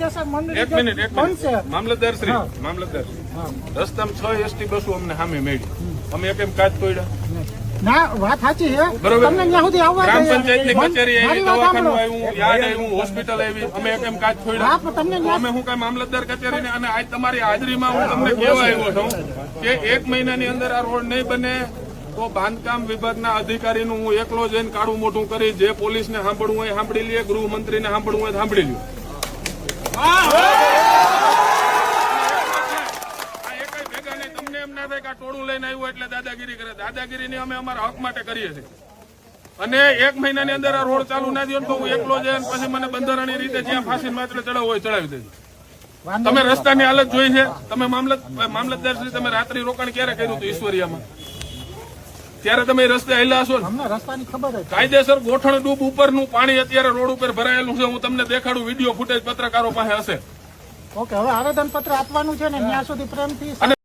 ગેરકાયદેસર મંડળી એક મિનિટ એક મિનિટ. બનશે. મામલતદાર શ્રી મામલતદાર રસ્તામાં છ એસટી બસો અમને સામે મળી અમે એક એમ કાચ પડ્યા ના વાત સાચી છે. તમને ત્યાં સુધી આવવા ગ્રામ દે. પંચાયતની કચેરી આવી દવાખાનું આવ્યું યાદ આવ્યું હોસ્પિટલ આવી. અમે એક એમ કાચ હા, તમને અમે હું કઈ મામલતદાર કચેરીને અને આજ તમારી હાજરીમાં હું તમને કેવા આવ્યો છું કે એક મહિનાની અંદર આ રોડ નહીં બને તો બાંધકામ વિભાગના અધિકારીનું હું એકલો જઈને કાળું મોટું કરી જે પોલીસને સાંભળવું હોય એ સાંભળી લે ગૃહમંત્રીને સાંભળવું હોય સાંભળી લ્યો આ એકેય તમને એમ ના થાય કે આ ટોળું લઈને આવ્યું એટલે દાદાગીરી કરે. દાદાગીરીની અમે અમારા હક માટે કરીએ છીએ. અને એક મહિનાની અંદર આ રોડ ચાલુ ના થયો તો હું એકલો જઈને પછી મને બંધારણીય રીતે જ્યાં ફાંસી માત્ર ચડાવવું હોય ચડાવી દેજો. તમે રસ્તાની હાલત જોઈ છે. તમે મામલત મામલતદાર શ્રી તમે રાત્રિ રોકાણ ક્યારે કર્યું હતું ઈશ્વરિયામાં? ત્યારે તમે રસ્તે હાલ્યા હશો રસ્તાની કાયદેસર ગોઠણ ડૂબ ઉપરનું પાણી અત્યારે રોડ ઉપર ભરાયેલું છે. હું તમને દેખાડું વીડિયો ફૂટેજ પત્રકારો પાસે હશે. ઓકે હવે આવેદન પત્ર આપવાનું છે ને ત્યાં સુધી પ્રેમથી